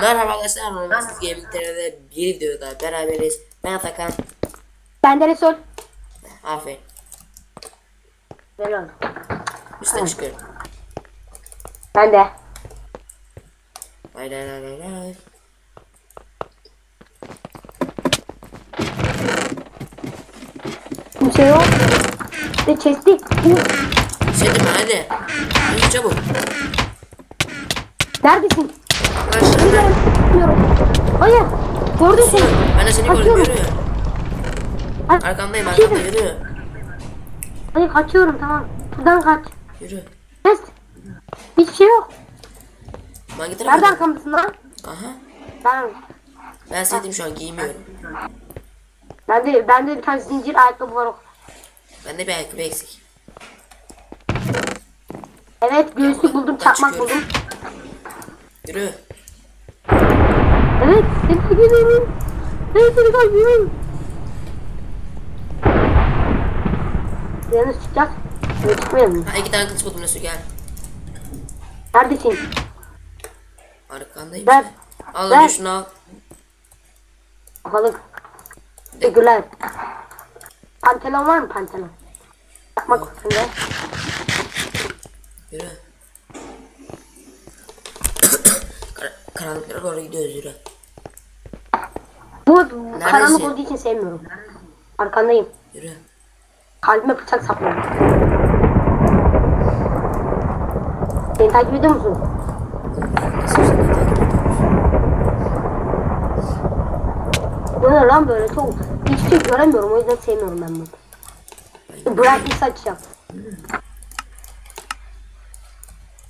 Merhaba arkadaşlar, Romansız Gaming TV'de bir videoda beraberiz. Ben Atakan. Ben de Resul. Aferin. Ben. Üste çıkıyorum. Ben de. Lay lay lay lay lay. Kimse yok. İşte chest'i. Sedim hadi. Hadi çabuk. Neredesin? Arkadaşlar Bilmiyorum. Bilmiyorum. Hayır. Gördün seni. ben de seni gördüm yürü. Ay, Arkandayım bir arkanda de- yürü. Hayır kaçıyorum tamam. Buradan kaç. Yürü. Chest. Hiçbir şey yok. Ben Nerede getiremedim. arkamdasın lan? Aha. Ben, Ben Sedim şu an giymiyorum. ben de, ben de bir tane zincir ayakkabı var. o. Bende bir ayakkabı eksik. Evet göğüslük buldum, Ben çakmak buldum. Yürü. Evet seni gidiyorum. Ben seni kaçıyorum. Yalnız çıkacağız. Böyle çıkmayalım. Ha iki tane kılıç buldum Resul gel. Neredesin? Arkandayım işte. Al önce şunu al. Bakalım. Teşekkürler. Pantolon var mı pantolon? Yapmak üstünde. Yürü. Kar karanlıklara doğru gidiyoruz yürü. Bu karanlık Neredesin? olduğu için sevmiyorum. Arkandayım. Yürü. Kalbime bıçak sapladım. Beni takip ediyor musun? Nasıl seni takip ediyoruz? Bu ne lan böyle çok hiçbir şey göremiyorum o yüzden sevmiyorum ben bunu. Brightness açacağım.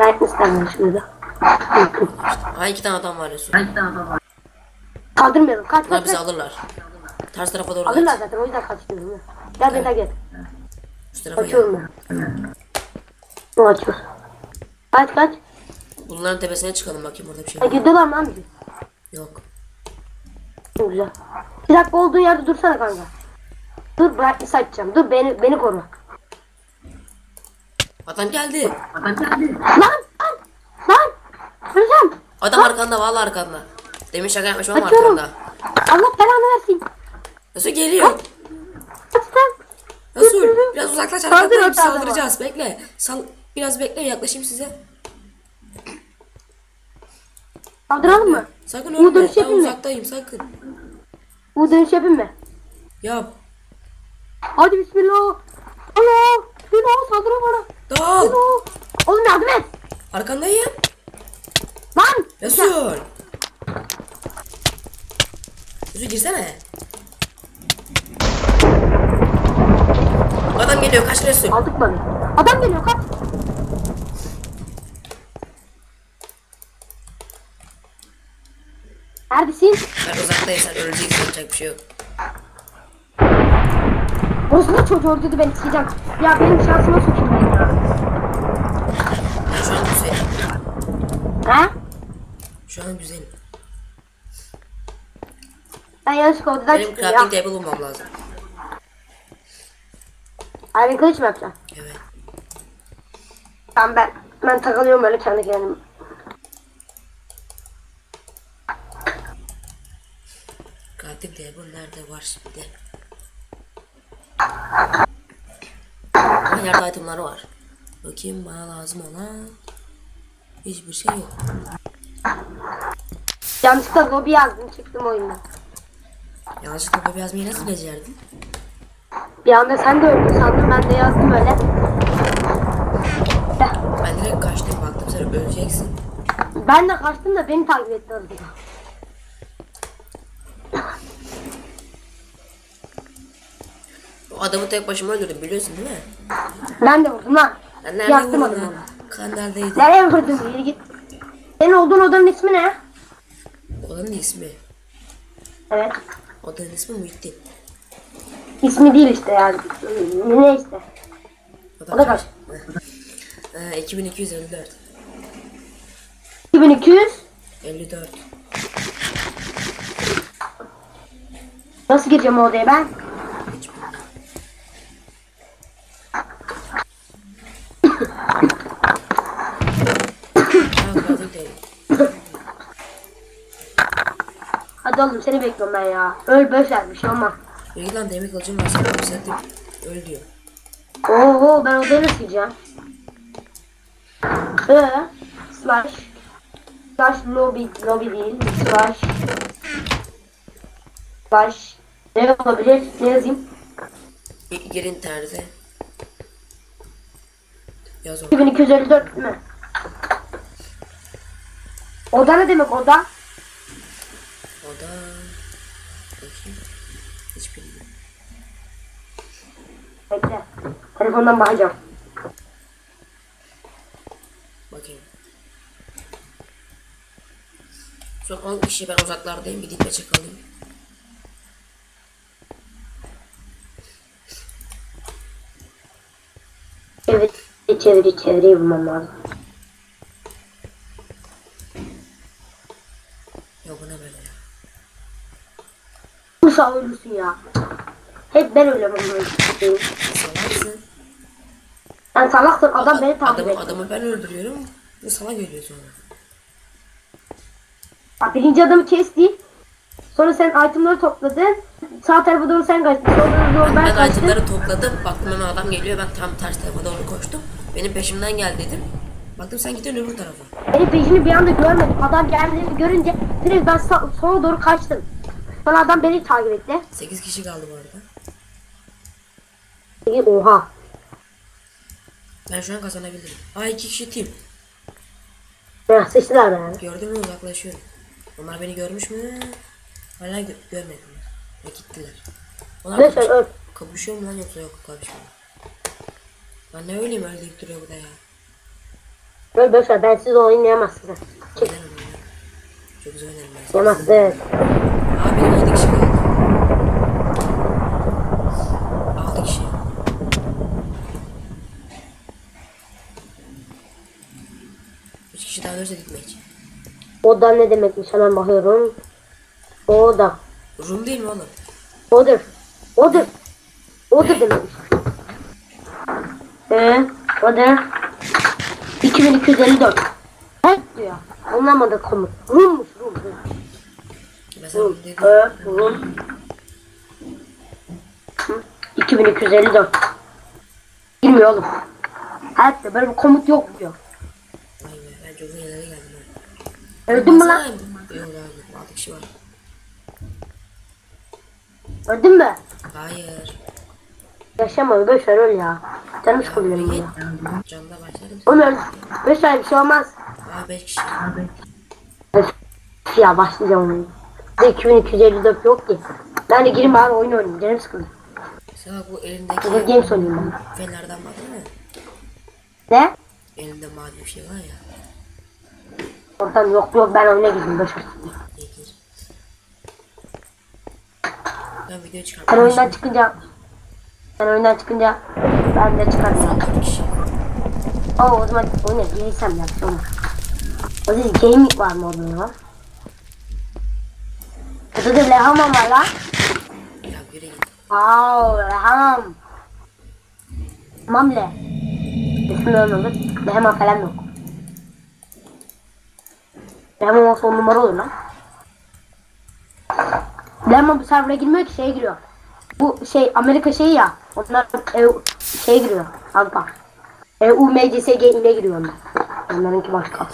Brightness'ten var şurada. Ha iki tane adam var Resul. Kaldırmayalım. Kaç kaç bizi kaç. alırlar. Ters tarafa doğru Alırlar kaç. zaten o yüzden kaçıyorum. Gel beni takip et. Şu tarafa gel. Açıyorum ben. Bu açıyor. Kaç kaç. Bunların tepesine çıkalım bakayım orada bir şey var. gidiyorlar mı lan bizi? Yok. Çok güzel. Bir dakika olduğun yerde dursana kanka. Dur brightness açacağım. Dur beni beni koru. Adam geldi. Lan lan lan. Öleceğim. Adam arkanda vallahi arkanda. Demin şaka yapmışım ama Açıyorum. arkanda. Allah belanı versin. Resul geliyor. Resul biraz uzaklaş Saldır orta adama. saldıracağız. Bekle. Sal biraz bekle yaklaşayım size. Kaldıralım mı? Sakın Bu ölme. dönüş Ben yapayım mı? uzaktayım sakın. Bu dönüş yapayım mı? Yap. Hadi bismillah. Allah. Bismillah saldırın bana. Dal. Bismillah. Oğlum yardım et. Arkandayım. Lan. Resul. Resul girsene. Adam geliyor kaç Resul. Aldık bana. Adam geliyor kaç. Neredesin? Ben uzaktayım sen öleceksin yapacak bir şey yok. Bozma çocuğu öldürdü beni sikeceğim. Ya benim şansıma sokayım ben ya. Ben şu an güzelim. Ha? Şu an güzelim. Ben yanlışlıkla odadan Benim ya. crafting table bulmam lazım. Ay ben kılıç mı yapacağım? Evet. Tamam ben, ben takılıyorum böyle kendi kendime. Crafting table nerede var şimdi? Ama yerde itemler var. Bakayım bana lazım olan. Hiçbir şey yok. Yanlışlıkla lobi yazdım çıktım oyundan. Yanlışlıkla bu yazmayı nasıl becerdin? Bir anda sen de öldün sandım ben de yazdım öyle. Ben direkt kaçtım baktım sen öleceksin. Ben de kaçtım da beni takip etti orada. O adamı tek başıma öldürdüm biliyorsun değil mi? Ben de vurdum. Ben nerede Yaktım vurdun adamı. Kan neredeydi? Nereye vurdun? Yürü git. Senin olduğun odanın ismi ne? Odanın ismi. Evet. Odanın ismi Muhittin. İsmi değil işte yani. Ne işte. Oda kaç? Ee, 2254. 2200. 54. Nasıl gireceğim odaya ben? Hiç bilmiyorum. Ha, crafting table. Hadi oğlum seni bekliyorum ben ya. Öl boş ver bir şey olmaz. Yürü lan demir kılıcım var sana yükselttim. Öl diyor. Oo ben odaya nasıl gideceğim? Ee, slash slash lobby lobby değil slash slash ne olabilir ne yazayım? İ- Gir internete. Yaz onu. 2254 mi? Oda ne demek oda? O da... Bakayım. Hiç bilmiyorum. Bekle. Telefondan bakacağım. Bakayım. Son 10 kişi ben uzaklardayım. Gidip peçek alayım. Evet çeviri çeviri bulmam lazım. Ya bu ne böyle ya? Bu sağ ya. Hep ben ölüyorum onu öldürüyorum. Sen salaksın adam beni takip adamı, et. adamı ben öldürüyorum. Bu sana geliyor sonra. Bak birinci adamı kesti. Sonra sen itemları topladın. Sağ tarafa doğru sen kaçtın. Sonra doğru ben Ben kaçtım. itemleri topladım. Baktım hemen adam geliyor. Ben tam ters tarafa doğru koştum. Benim peşimden gel dedim. Baktım sen gidiyorsun öbür tarafa. Benim peşini bir anda görmedim. Adam geldiğini görünce direkt ben sağ, sola doğru kaçtım. Sonra adam beni takip etti. 8 kişi kaldı bu arada. Oha. Ben şu an kazanabilirim. Aa 2 kişi team. Ya sıçtılar be. Gördün mü uzaklaşıyorum. Onlar beni görmüş mü? Hala gö görmediler. Ve gittiler. Onlar Neyse kapış- öl. kapışıyor mu lan yoksa yok kapışmıyor. Ben ne öyleyim öyle deyip duruyor bu da ya. Öl boşver ben siz oynayamazsınız. Oynarım. Çok güzel oynarım ben. Yamazsın. Aa benim 7 kişi kaldı. 6 kişi. Ölürse gitmek. Oda ne demekmiş hemen bakıyorum. Oda. Rum değil mi oğlum? Odur. Odur. Odur demekmiş. Ee, odur. 2254. Evet diyor. Anlamadı komut. Rummuş Rum. Rum. Rum. Rum dedi. Ee, Rum. Hı, 2254. Bilmiyor oğlum. Hayatta böyle bir komut yok diyor. Ben çok yerlere geldim. ha. Öldün mü lan? Yok abi 6 kişi var. Öldün mü? Hayır. Yaşama boşver öl ya. Canım sıkılıyor Git. ya. Canında başlarım. Onu öl. Boşver bir şey olmaz. Aa 5 kişi. Ya başlayacağım de 2254 yok ki. Ben de gireyim bari oyun oynayayım. Canım sıkılıyor. Sen bak bu elindeki Games oynayayım ben. fenerden bak değil mi? Ne? Elinde mavi bir şey var ya. Oradan yok yok ben oyuna. İyi gir. Ben video Ben çıkartmışım. oyundan çıkınca ben oyundan çıkınca ben de çıkarım ya. 4 kişi. Oo o zaman oyuna girsem ya bir şey. O zaman gaming var mı orada ya? Burada da Lehamam var lan. Ya yürü git. Aa Leham. Mamle. İsmi öyle olur. Leham falan yok. Leham olsa on numara olur lan. Leham bu server'a girmiyor ki şeye giriyor. Bu şey Amerika şeyi ya. Onlar EU şeye giriyor. Avrupa. EU MCSG ile giriyor onlar. Onlarınki başka.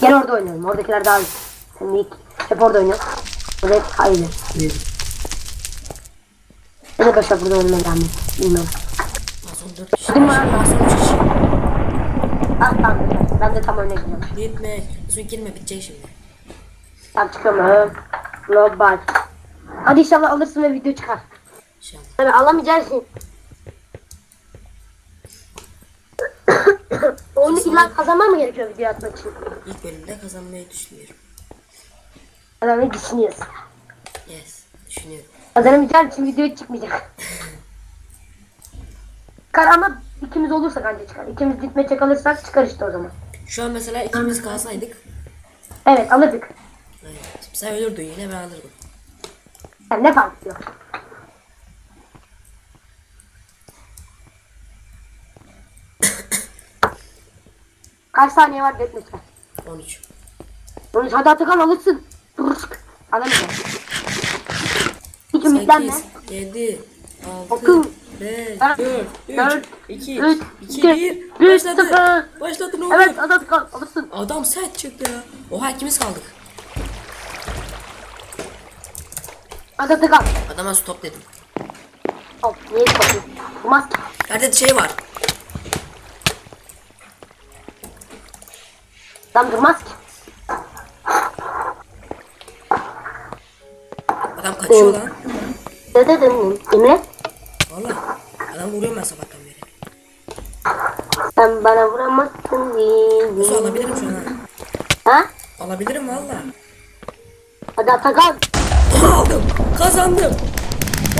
Gel orada oynayalım. Oradakiler daha iyi. Sen de ilk hep orada oynuyor. Burada hep aynı. Ne de başa burada oynamayı rağmen. Bilmiyorum. Aa, son 4 kişi. Değil mi? Aa, son 3 kişi. Ah tamam. Ben de tam oyuna gidiyorum. Gitme. Son girme bitecek şimdi. Tamam çıkıyorum. Global. Hadi inşallah alırsın ve video çıkar. İnşallah. Tabii alamayacaksın. Oyunu illa kazanmam mı gerekiyor video atmak için? İlk bölümde kazanmayı düşünüyorum. Kazanmayı düşünüyorsun. Yes. Düşünüyorum. Kazanamayacağın için video çıkmayacak. Çıkar ama ikimiz olursak anca çıkar. İkimiz gitme çek alırsak çıkar işte o zaman. Şu an mesela ikimiz kalsaydık. Evet alırdık. Evet. Sen ölürdün yine ben alırdım. Yani ne fark yok. Kaç saniye var deathmatch'e? 13. Bunu hadi Atakan alırsın. Alamayacağım. Hiç ümitlenme. 8, 7, 6, Dokuz, 5, dört, 4, 3, dört, 2, üç, 2, iki, 1. Başladı. Başladı ne oldu? Evet adam kal alırsın. Adam set çıktı ya. Oha ikimiz kaldık. Adam kal. Adama stop dedim. Hop niye kapıyı? Olmaz. Yerde şey var. Adam durmaz ki. Adam kaçıyor lan. Dededim Emre. Valla. Adam vuruyor ben sabahtan. Sen bana vuramazsın diye. Nasıl alabilirim şu an ha? Alabilirim valla. Hadi Atakan. Aldım. Kazandım.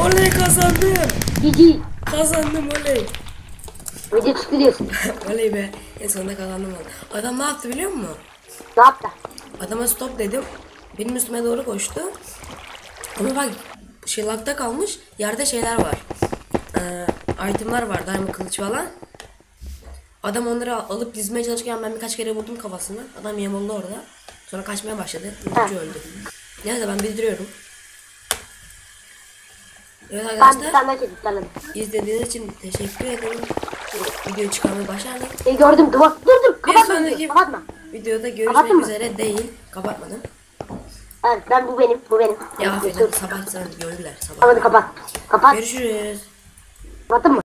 Oley kazandım. Cici. Kazandım oley. Video çıktı diyorsun. oley be. En sonunda kazandım valla. Adam ne yaptı biliyor musun? Ne yaptı? Adama stop dedim. Benim üstüme doğru koştu. Ama bak şey lagda kalmış. Yerde şeyler var. Ee, itemlar var. Diamond kılıç falan. Adam onları al- alıp dizmeye çalışırken ben birkaç kere vurdum kafasına. Adam yamuldu orada. Sonra kaçmaya başladı. Üçü öldü. Neyse ben bildiriyorum. Evet Ben bir arkadaşlar çekip derledim. izlediğiniz için teşekkür ederim. Videoyu çıkarmayı başardık. E gördüm duvar. Dur dur Bir kapatma. sonraki Kapatma. videoda görüşmek mı? üzere değil. Kapatmadım. Evet ben bu benim bu benim. Ya Dur. affedin sabah sana gördüler sabah. Hadi kapat. Kapat. Görüşürüz. Kapattın mı?